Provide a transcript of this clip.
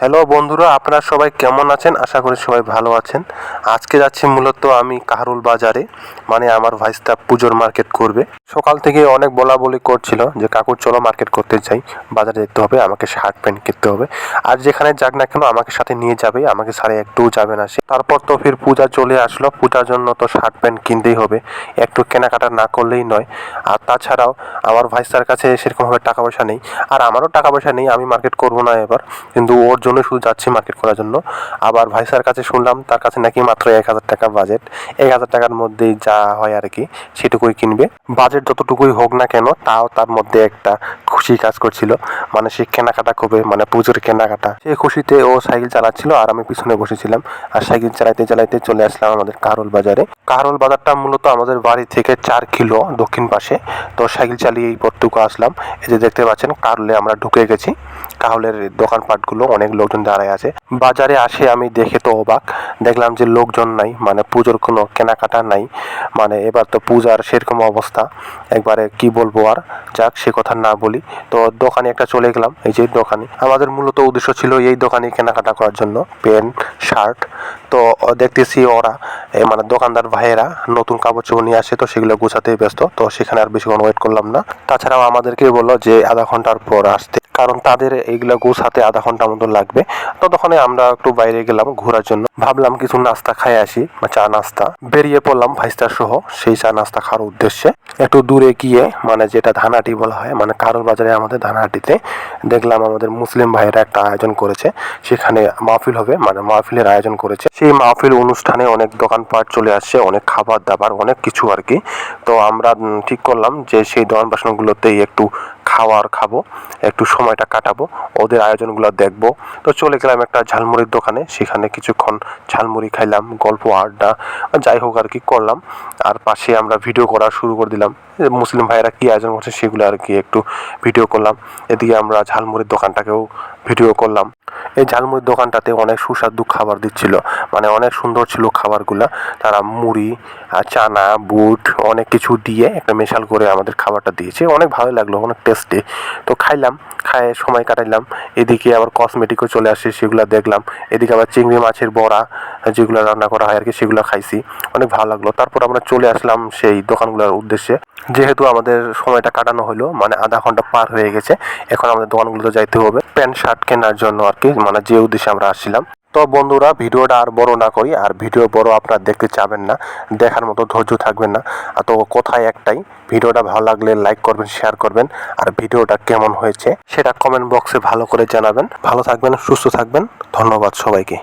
Hello বন্ধুরা, আপনারা সবাই কেমন আছেন? আশা করি সবাই ভালো আছেন। আজকে যাচ্ছি মূলত আমি কাহারুল বাজারে মানে আমার ভাইস্তা পুজোর মার্কেট করবে। সকাল থেকে অনেক বলা বলি করছিল যে কাকুর চলো মার্কেট করতে যাই। বাজারে যেতে হবে, আমাকে শার্ট প্যান্ট কিনতে হবে। আর যেখানে যাক না কেন, আমাকে সাথে নিয়ে যাবে, আমাকে সারে একটু যাবে না সে। তারপর তো ফির পূজা চলে আসলো। পূজার জন্য তো শার্ট প্যান্ট কিনতেই হবে। একটু কেনাকাটা না করলেই নয়। আর তাছাড়াও আমার ভাইস্তার কাছে সেরকমভাবে টাকা পয়সা নেই। আর আমারও টাকা পয়সা নেই, আমি মার্কেট করব না এবার। কিন্তু ওর জন্য শুধু যাচ্ছি মার্কেট করার জন্য। আবার ভাইসার কাছে শুনলাম, তার কাছে নাকি মাত্র এক হাজার টাকা বাজেট এক হাজার টাকার মধ্যেই যা হয় আর কি, সেটুকুই কিনবে। বাজেট যতটুকুই হোক না কেন, তাও তার মধ্যে একটা খুশি কাজ করছিল। মানে সে কেনাকাটা করবে মানে পুজোর কেনাকাটা। সে খুশিতে ও সাইকেল চালাচ্ছিল আর আমি পিছনে বসেছিলাম। আর সাইকেল চালাইতে চালাইতে চলে আসলাম আমাদের কারোল বাজারে। কারোল বাজারটা মূলত আমাদের বাড়ি থেকে চার কিলো দক্ষিণ পাশে। তো সাইকেল চালিয়ে এই পথটুকু আসলাম। এই যে দেখতে পাচ্ছেন, কারলে আমরা ঢুকে গেছি। কাহলের দোকানপাটগুলো অনেক লোকজন দাঁড়ায় আছে। বাজারে আসে আমি দেখে তো অবাক। দেখলাম যে লোকজন নাই মানে পুজোর কোনো কেনাকাটা নাই। মানে এবার তো পূজার সেরকম অবস্থা। একবারে কি বলব আর? যাক, সে কথা না বলি। তো দোকানে একটা চলে গেলাম, এই যে দোকানে। আমাদের মূলত উদ্দেশ্য ছিল এই দোকানে কেনাকাটা করার জন্য, প্যান্ট, শার্ট। তো দেখতেছি ওরা মানে দোকানদার ভাইয়েরা নতুন কাপড় চোপড় নিয়ে আসে, তো সেগুলো গোছাতেই ব্যস্ত। তো সেখানে আর বেশিক্ষণ ওয়েট করলাম না। তাছাড়াও আমাদেরকে বলল যে আধা ঘণ্টার পর আসতে। কারণ তাদের এইগুলো গোছাতে আধা ঘণ্টা মতো লাগবে। ততক্ষণে আমরা একটু বাইরে গেলাম ঘোরার জন্য। ভাবলাম কিছু নাস্তা খাই আসি, বা চা নাস্তা। বেরিয়ে পড়লাম ভাইস্টার সহ সেই চা নাস্তা খাওয়ার উদ্দেশ্যে। একটু দূরে গিয়ে মানে যেটা ধানাটি বলা হয় মানে কারোর বাজারে আমাদের ধানাটিতে দেখলাম আমাদের মুসলিম ভাইয়েরা একটা আয়োজন করেছে। সেখানে মাহফিল হবে মানে মাহফিলের আয়োজন করেছে। সেই মাহফিল অনুষ্ঠানে অনেক দোকানপাট চলে আসছে, অনেক খাবার দাবার, অনেক কিছু আর কি। তো আমরা ঠিক করলাম যে সেই দোকান বাসনগুলোতেই একটু খাওয়ার খাব, একটু সময়টা কাটাবো, ওদের আয়োজনগুলো দেখব। তো চলে গেলাম একটা ঝালমুড়ির দোকানে, সেখানে কিছুক্ষণ ঝালমুড়ি খাইলাম, গল্প, আড্ডা, যাই হোক আর কি করলাম। আর পাশে আমরা ভিডিও করা শুরু করে দিলাম। মুসলিম ভাইয়েরা কী আয়োজন করছে সেগুলো আর কি একটু ভিডিও করলাম। এদিকে আমরা ঝালমুড়ির দোকানটাকেও ভিডিও করলাম। এই ঝালমুড়ির দোকানটাতে অনেক সুস্বাদু খাবার দিচ্ছিল। মানে অনেক সুন্দর ছিল খাবারগুলা। তারা মুড়ি চানা, বুট, অনেক কিছু দিয়ে একটা মেশাল করে আমাদের খাবারটা দিয়েছে। অনেক ভালো লাগল, অনেক টেস্টি তো খাইলাম, খায় সময় কাটাইলাম। এদিকে আবার কসমেটিকও চলে আসে, সেগুলো দেখলাম। এদিকে আবার চিংড়ি মাছের বড়া, যেগুলো রান্না করা হয় আর কি, সেগুলো খাইছি। অনেক ভালো লাগল। তারপর আমরা চলে আসলাম সেই দোকানগুলোর উদ্দেশ্যে। যেহেতু আমাদের সময়টা কাটানো হলো মানে আধা ঘণ্টা পার হয়ে গেছে, এখন আমাদের দোকানগুলোতে যাইতে হবে। প্যান্ট শার্ট কেনার জন্য আর কি মানে যে উদ্দেশ্যে আমরা আসছিলাম। তো বন্ধুরা, ভিডিওটা আর বড় না করি, আর ভিডিও বড় আপনারা দেখতে চাবেন না, দেখার মতো ধৈর্য থাকবেন না। আর তো কোথায় একটাই, ভিডিওটা ভালো লাগলে লাইক করবেন শেয়ার করবেন, আর ভিডিওটা কেমন হয়েছে সেটা কমেন্ট বক্সে ভালো করে জানাবেন। ভালো থাকবেন, সুস্থ থাকবেন, ধন্যবাদ সবাইকে।